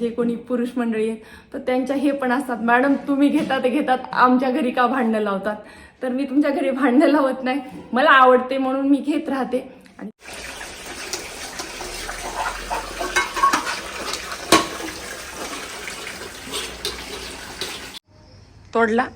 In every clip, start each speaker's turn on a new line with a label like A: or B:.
A: जे कोणी पुरुष मंडळी आहेत तर त्यांच्या हे पण असतात. मॅडम तुम्ही घेता ते घेतात. आमच्या घरी का भांडणं लावतात? तर मी तुमच्या घरी भांडणं लावत नाही. मला आवडते म्हणून मी घेत राहते. आणि तोडला.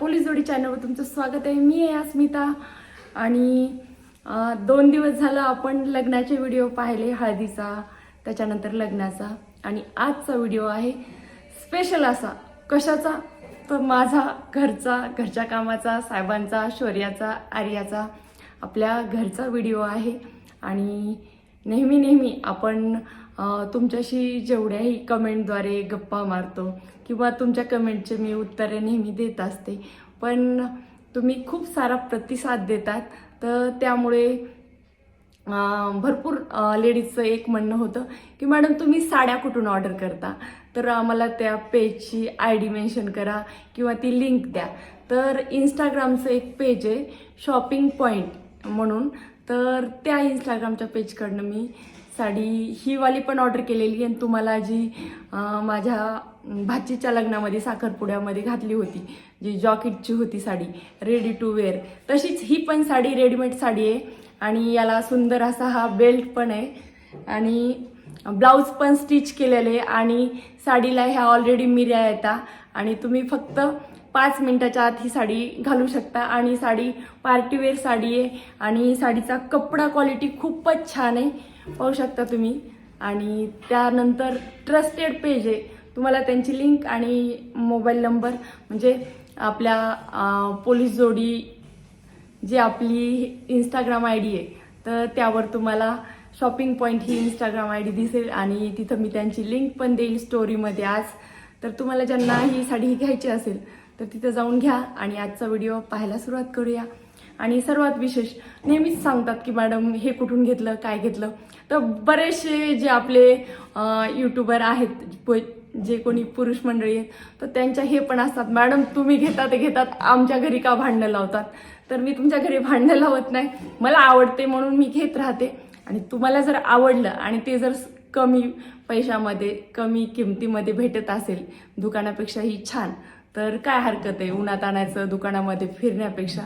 A: पोलीस जोडी चॅनलवर तुमचं स्वागत आहे. मी आहे अस्मिता आणि दोन दिवस झालं आपण लग्नाचे व्हिडिओ पाहिले हळदीचा त्याच्यानंतर लग्नाचा आणि आजचा व्हिडिओ आहे स्पेशल असा. कशाचा? तर माझा घरचा घरच्या कामाचा साहेबांचा शौर्याचा आर्याचा आपल्या घरचा व्हिडिओ आहे. आणि नेहमी नेहमी आपण तुमच्याशी जेवढ्याही कमेंटद्वारे गप्पा मारतो किंवा तुमच्या कमेंटचे मी उत्तरे नेहमी देत असते पण तुम्ही खूप सारा प्रतिसाद देतात. तर त्यामुळे भरपूर लेडीजचं एक म्हणणं होतं की मॅडम तुम्ही साड्या कुठून ऑर्डर करता? तर आम्हाला त्या पेजची आय डी मेन्शन करा किंवा ती लिंक द्या. तर इंस्टाग्रामचं एक पेज आहे शॉपिंग पॉईंट म्हणून. तर त्या इंस्टाग्रामच्या पेजकडनं मी साडी ही वाली पण ऑर्डर केलेली आणि तुम्हाला जी माझ्या भाचीच्या लग्नामध्ये साखरपुड्यामध्ये घातली होती जी जॉकेटची होती साडी रेडी टू वेअर तशीच ही पण साडी रेडीमेड साडी आहे आणि याला सुंदर असा हा बेल्ट पण आहे आणि ब्लाऊज पण स्टिच केलेले आहे आणि साडीला ह्या ऑलरेडी मिऱ्या येतात आणि तुम्ही फक्त पाच मिनटाच्या आत ही साडी घालू शकता. आणि साडी पार्टीवेअर साडी आहे. आणि साडीचा कपडा क्वालिटी खूपच छान आहे. पाहू शकता तुम्ही. आणि त्यानंतर ट्रस्टेड पेज आहे. तुम्हाला त्यांची लिंक आणि मोबाईल नंबर म्हणजे आपल्या पोलीस जोडी जी आपली इंस्टाग्राम आय डी आहे. तर त्यावर तुम्हाला शॉपिंग पॉईंट ही इंस्टाग्राम आय डी दिसेल आणि तिथं मी त्यांची लिंक पण देईल स्टोरीमध्ये आज. तर तुम्हाला ज्यांना ही साडी घ्यायची असेल तर तिथं जाऊन घ्या आणि आजचा व्हिडिओ पाहायला सुरुवात करूया. आणि सर्वात विशेष नेहमीच सांगतात की मॅडम हे कुठून घेतलं काय घेतलं? तर बरेचसे जे आपले यूट्यूबर आहेत जे कोणी पुरुष मंडळी आहेत तर त्यांच्या हे पण असतात मॅडम तुम्ही घेता ते घेतात आमच्या घरी का भांडणं लावतात? तर मी तुमच्या घरी भांडणं लावत नाही. मला आवडते म्हणून मी घेत राहते. आणि तुम्हाला जर आवडलं आणि ते जर कमी पैशामध्ये कमी किमतीमध्ये भेटत असेल दुकानापेक्षाही छान तर काय हरकत आहे? उन्हात आणायचं दुकानामध्ये फिरण्यापेक्षा.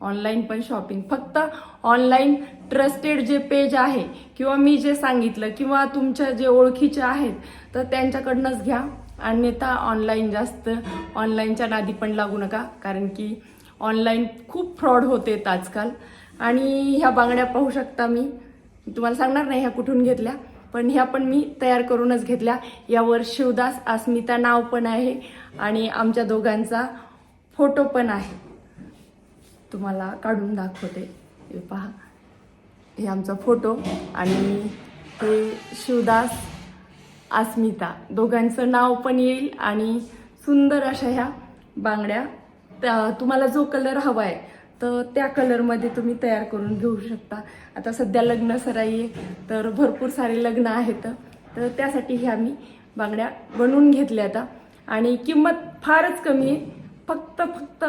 A: ऑनलाईन पण शॉपिंग फक्त ऑनलाईन ट्रस्टेड जे पेज आहे किंवा मी जे सांगितलं किंवा तुमच्या जे ओळखीचे आहेत तर त्यांच्याकडनंच घ्या. अन्यथा ऑनलाईन जास्त ऑनलाईनच्या नादी पण लागू नका कारण की ऑनलाईन खूप फ्रॉड होते आजकाल. आणि ह्या बांगड्या पाहू शकता मी तुम्हाला सांगणार नाही ह्या कुठून घेतल्या. पण ह्या पण मी तयार करूनच घेतल्या. यावर शिवदास अस्मिता नाव पण आहे आणि आमच्या दोघांचा फोटो पण आहे. तुम्हाला काढून दाखवते. हे पहा. हे आमचा फोटो आणि हे शिवदास अस्मिता. दोघांचं नाव पण येईल आणि सुंदर अशा ह्या बांगड्या. त्या- तुम्हाला जो कलर हवा आहे तर त्या कलरमध्ये तुम्ही तयार करून घेऊ शकता. आता सध्या लग्न सराई आहे तर भरपूर सारे लग्न आहेत. तर त्यासाठी ह्या मी बांगड्या बनवून घेतल्या आता. आणि किंमत फारच कमी आहे. फक्त फक्त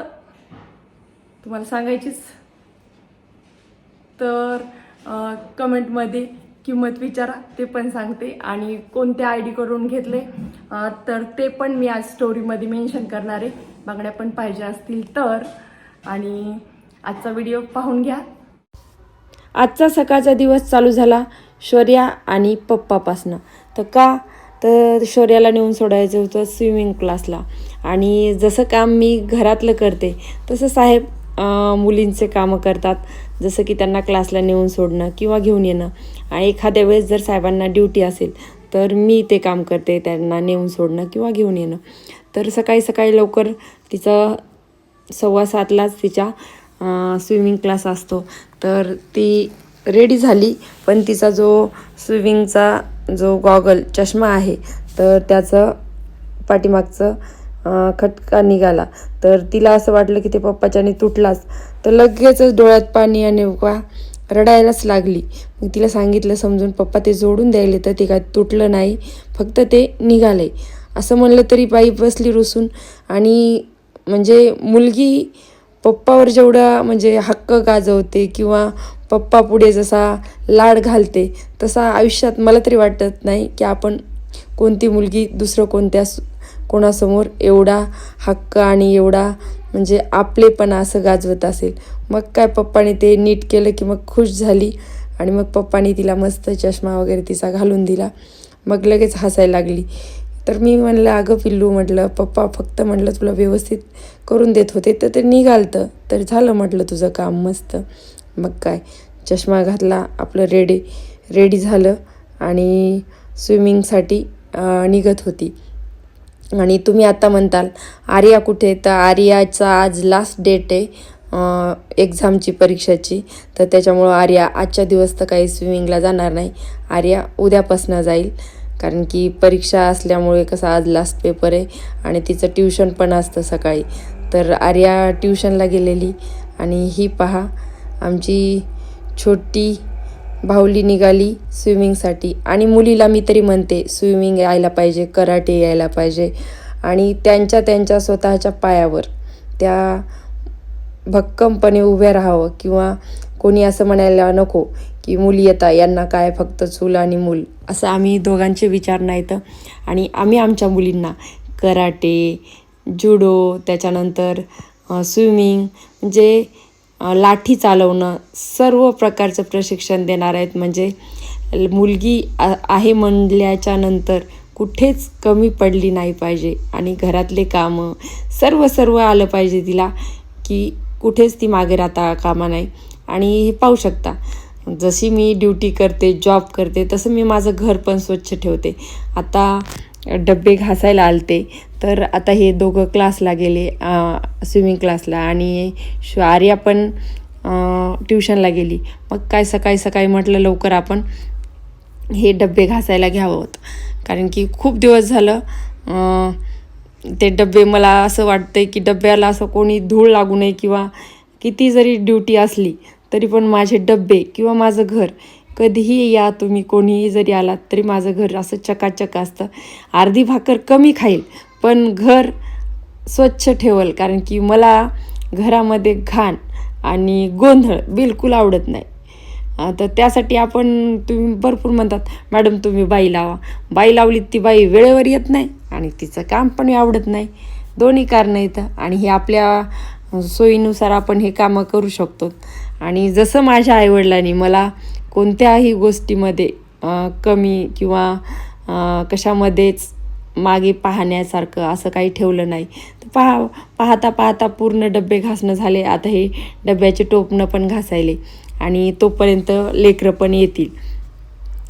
A: तुम्हाला सांगायचीच. तर कमेंटमध्ये किंमत विचारा ते पण सांगते. आणि कोणत्या आय डी करून घेतले तर ते पण मी आज स्टोरीमध्ये मेन्शन करणार आहे. बांगड्या पण पाहिजे असतील तर. आणि आजचा व्हिडिओ पाहून घ्या.
B: आजचा सकाळचा दिवस चालू झाला शौर्या आणि पप्पापासनं. तर का? तर शौर्याला नेऊन सोडायचं होतं स्विमिंग क्लासला आणि जसं काम मी घरातलं करते तसं साहेब मुलींचे कामं करतात. जसं की त्यांना क्लासला नेऊन सोडणं किंवा घेऊन येणं. आणि एखाद्या वेळेस जर साहेबांना ड्युटी असेल तर मी ते काम करते त्यांना नेऊन सोडणं किंवा घेऊन येणं. तर सकाळी सकाळी लवकर तिचं सव्वा सातलाच तिच्या स्विमिंग क्लास असतो. तर ती रेडी झाली पण तिचा जो स्विमिंगचा जो गॉगल चष्मा आहे तर त्याचं पाठीमागचं खटका निघाला. तर तिला असं वाटलं की ते पप्पाच्याने तुटलाच. तर लगेचच डोळ्यात पाणी आणि उका रडायलाच लागली. मग तिला सांगितलं समजून पप्पा ते जोडून द्यायले तर ते काय तुटलं नाही. फक्त ते निघाले. असं म्हणलं तरी बाई बसली रुसून आणि म्हणजे मुलगी पप्पावर जेवढा म्हणजे हक्क गाजवते किंवा पप्पा पुढे जसा लाड घालते तसा आयुष्यात मला तरी वाटत नाही की आपण कोणती मुलगी दुसरं कोणत्या कोणासमोर एवढा हक्क आणि एवढा म्हणजे आपलेपणा असं गाजवत असेल. मग काय पप्पाने ते नीट केलं की मग खुश झाली आणि मग पप्पाने तिला मस्त चष्मा वगैरे तिचा घालून दिला. मग लगेच हसायला लागली. तर मी म्हणलं अगं पिल्लू म्हटलं पप्पा फक्त म्हटलं तुला व्यवस्थित करून देत होते तर ते निघालतं. तर झालं म्हटलं तुझं काम मस्त. मग काय चष्मा घातला आपलं रेडी रेडी झालं आणि स्विमिंगसाठी निघत होती. आणि तुम्ही आता म्हणताल आर्या कुठे? तर आर्याचा आज लास्ट डेट आहे एक्झामची परीक्षाची. तर त्याच्यामुळं आर्या आजच्या दिवस तर काही स्विमिंगला जाणार नाही. आर्या उद्यापासनं जाईल. कारण की परीक्षा असल्यामुळे कसं आज लास्ट पेपर आहे आणि तिचं ट्युशन पण असतं सकाळी. तर आर्या ट्युशनला गेलेली आणि ही पहा आमची छोटी बाहुली निघाली स्विमिंगसाठी आणि मुलीला मी तरी म्हणते स्विमिंग यायला पाहिजे कराटे यायला पाहिजे. आणि त्यांच्या त्यांच्या स्वतःच्या पायावर त्या भक्कमपणे उभ्या राहावं किंवा कोणी असं म्हणायला नको की मुली येता यांना काय फक्त चूल आणि मूल? असं आम्ही दोघांचे विचार नाहीत आणि आम्ही आमच्या मुलींना कराटे जुडो त्याच्यानंतर स्विमिंग म्हणजे लाठी चालवणं सर्व प्रकारचं प्रशिक्षण देणार आहेत. म्हणजे मुलगी आहे म्हणल्याच्या नंतर कुठेच कमी पडली नाही पाहिजे. आणि घरातले कामं सर्व सर्व आलं पाहिजे तिला की कुठेच ती मागे राहता कामा नाही. आणि हे पाहू शकता जशी मी ड्युटी करते जॉब करते तसं मी माझं घर पण स्वच्छ ठेवते. आता डबे घासायला आलते तर आता हे दोघं क्लासला गेले स्विमिंग क्लासला आणि आर्या पण ट्युशनला गेली. मग काय सकाळी सकाळी म्हटलं लवकर आपण हे डबे घासायला घ्यावं. कारण की खूप दिवस झालं ते डबे मला असं वाटतं की डब्याला असं कोणी धूळ लागू नये किंवा किती जरी ड्युटी असली तरी पण माझे डब्बे किंवा माझं घर कधीही या तुम्ही कोणीही जरी आलात तरी माझं घर असं चकाचक असतं. अर्धी भाकर कमी खाईल पण घर स्वच्छ ठेवल कारण की मला घरामध्ये घाण आणि गोंधळ बिलकुल आवडत नाही. तर त्यासाठी आपण तुम्ही भरपूर म्हणतात मॅडम तुम्ही बाई लावा. बाई लावली ती बाई वेळेवर येत नाही आणि तिचं काम पण आवडत नाही. दोन्ही कारणं येतं आणि हे आपल्या सोयीनुसार आपण हे कामं करू शकतो. आणि जसं माझ्या आईवडिलांनी मला कोणत्याही गोष्टीमध्ये कमी किंवा कशामध्येच मागे पाहण्यासारखं असं काही ठेवलं नाही. तर पहा पाहता पाहता पूर्ण डबे घासणं झाले. आता हे डब्याचे टोपणं पण घासायले आणि तोपर्यंत लेकरं पण येतील.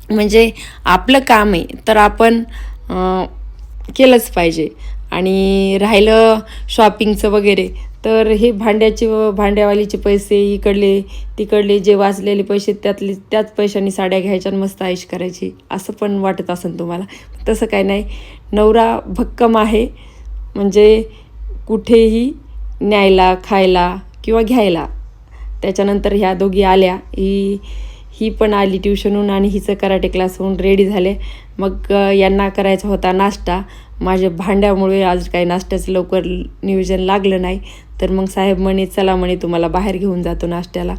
B: म्हणजे आपलं काम आहे तर आपण केलंच पाहिजे. आणि राहिलं शॉपिंगचं वगैरे तर हे भांड्याचे व भांड्यावालीचे पैसे इकडले तिकडले जे वाचलेले पैसे त्यातले त्याच पैशांनी साड्या घ्यायच्या आणि मस्त आयुष करायची. असं पण वाटत असेल तुम्हाला. तसं काही नाही. नवरा भक्कम आहे. म्हणजे कुठेही न्यायला खायला किंवा घ्यायला. त्याच्यानंतर ह्या दोघी आल्या. ही ही पण आली ट्युशनहून आणि हिचं कराटे क्लास होऊन रेडी झाले. मग यांना करायचा होता नाश्ता. माझ्या भांड्यामुळे आज काही नाश्त्याचं लवकर नियोजन लागलं नाही. तर मग साहेब म्हणे चला म्हणे तुम्हाला बाहेर घेऊन जातो नाश्त्याला.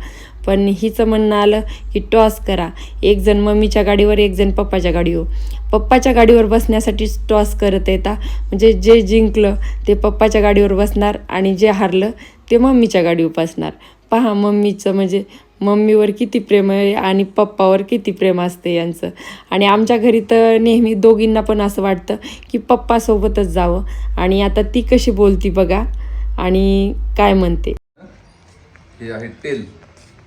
B: पण हिचं म्हणणं आलं की टॉस करा. एक जण मम्मीच्या गाडीवर एक जण पप्पाच्या गाडीवर. पप्पाच्या गाडीवर बसण्यासाठी टॉस करत येता. म्हणजे जे जिंकलं ते पप्पाच्या गाडीवर बसणार आणि जे हारलं ते मम्मीच्या गाडीवर बसणार. पहा मम्मीचं म्हणजे मम्मीवर किती प्रेम आहे आणि पप्पावर किती प्रेम असते यांचं. आणि आमच्या घरी तर नेहमी दोघींना पण असं वाटतं की पप्पासोबतच जावं. आणि आता ती कशी बोलती बघा. आणि काय म्हणते.
C: हे आहे तेल.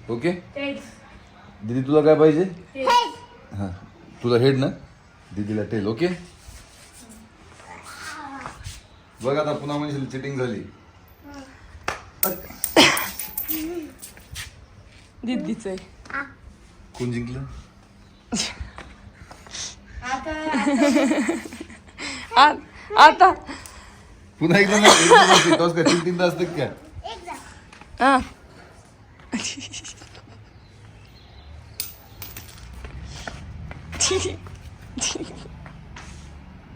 C: ओके? दीदी तुला काय पाहिजे? हां. तुला हेड ना? दीदीला तेल ओके? बघ आता पुन्हा म्हणजे चिटिंग झाली.
A: दिदीच आहे.
C: कोण जिंकलं?
A: आ- आता
C: पुन्हा एकदा तीन एकदा नाही, टॉस काय तीन तीनदा असतात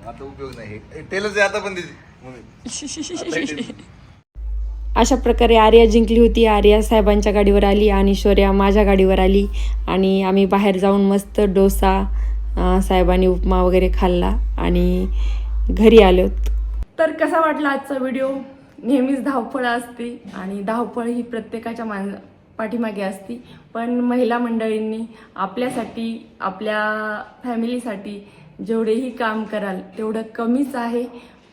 C: आता उपयोग नाही. टेलच आहे आता पण त्याची मम्मी. आता हे टेलच.
B: अशा प्रकारे आर्या जिंकली होती. आर्या साहेबांच्या गाडीवर आली आणि शौर्या माझ्या गाडीवर आली आणि आम्ही बाहेर जाऊन मस्त डोसा साहेबांनी उपमा वगैरे खाल्ला आणि घरी आलो.
A: तर कसा वाटला आजचा व्हिडिओ? नेहमीच धावपळ असते आणि धावपळ ही प्रत्येकाच्या मान पाठीमागे असती. पण महिला मंडळींनी आपल्यासाठी आपल्या फॅमिलीसाठी जेवढेही काम कराल तेवढं कमीच आहे.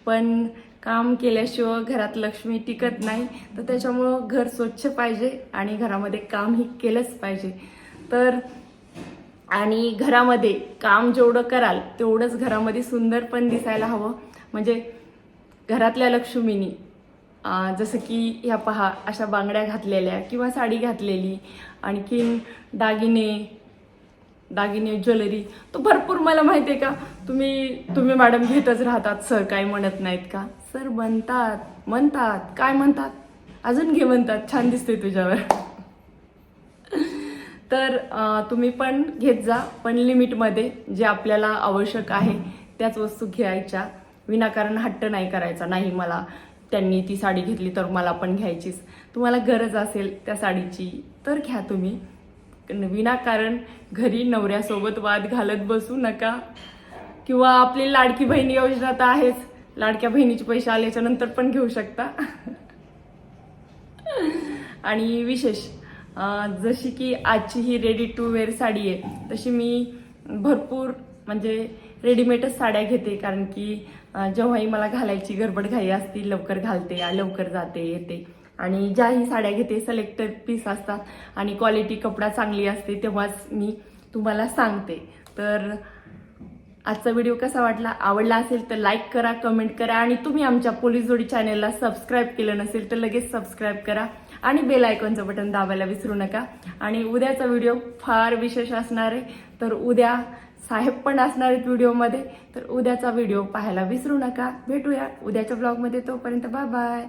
A: पण काम केल्याशिवाय घरात लक्ष्मी टिकत नाही तर त्याच्यामुळं घर स्वच्छ पाहिजे आणि घरामध्ये कामही केलंच पाहिजे. तर आणि घरामध्ये काम जेवढं कराल तेवढंच घरामध्ये सुंदर पण दिसायला हवं. म्हणजे घरातल्या लक्ष्मीनी जसं की ह्या पहा अशा बांगड्या घातलेल्या किंवा साडी घातलेली आणखीन दागिने दागिने ज्वेलरी तो भरपूर मला माहिती आहे का? तुम्ही तुम्ही मॅडम घेतच राहतात सर काही म्हणत नाहीत का? सर म्हणतात म्हणतात. काय म्हणतात? अजून घे म्हणतात. छान दिसते तुझ्यावर. तर तुम्ही पण घेत जा पण लिमिटमध्ये जे आपल्याला आवश्यक आहे त्याच वस्तू घ्यायच्या. विनाकारण हट्ट नाही करायचा. नाही मला त्यांनी ती साडी घेतली तर मला पण घ्यायचीच. तुम्हाला गरज असेल त्या साडीची तर घ्या तुम्ही. विनाकारण घरी नवऱ्यासोबत वाद घालत बसू नका. किंवा आपली लाडकी बहीण योजना तर आहेच. लाडक्या बहिणीचे पैसे आल्याच्यानंतर पण घेऊ शकता. आणि विशेष जशी की आजची ही रेडी टू वेअर साडी आहे तशी मी भरपूर म्हणजे रेडीमेडच साड्या घेते. कारण की जेव्हाही मला घालायची गडबड घाई असती लवकर घालते लवकर जाते येते. आणि ज्याही साड्या घेते सिलेक्टेड पीस असतात आणि क्वालिटी कपडा चांगली असते तेव्हाच मी तुम्हाला सांगते. तर आजचा व्हिडिओ कसा वाटला आवडला असेल तर लाईक करा कमेंट करा आणि तुम्ही आमच्या पोलीस जोडी चॅनेलला सबस्क्राईब केलं नसेल तर लगेच सबस्क्राईब करा आणि बेल आयकॉनचं बटन दाबायला विसरू नका. आणि उद्याचा व्हिडिओ फार विशेष असणार आहे तर उद्या साहेब पण असणार आहेत व्हिडिओमध्ये तर उद्याचा व्हिडिओ पाहायला विसरू नका. भेटूया उद्याच्या ब्लॉगमध्ये तोपर्यंत बाय बाय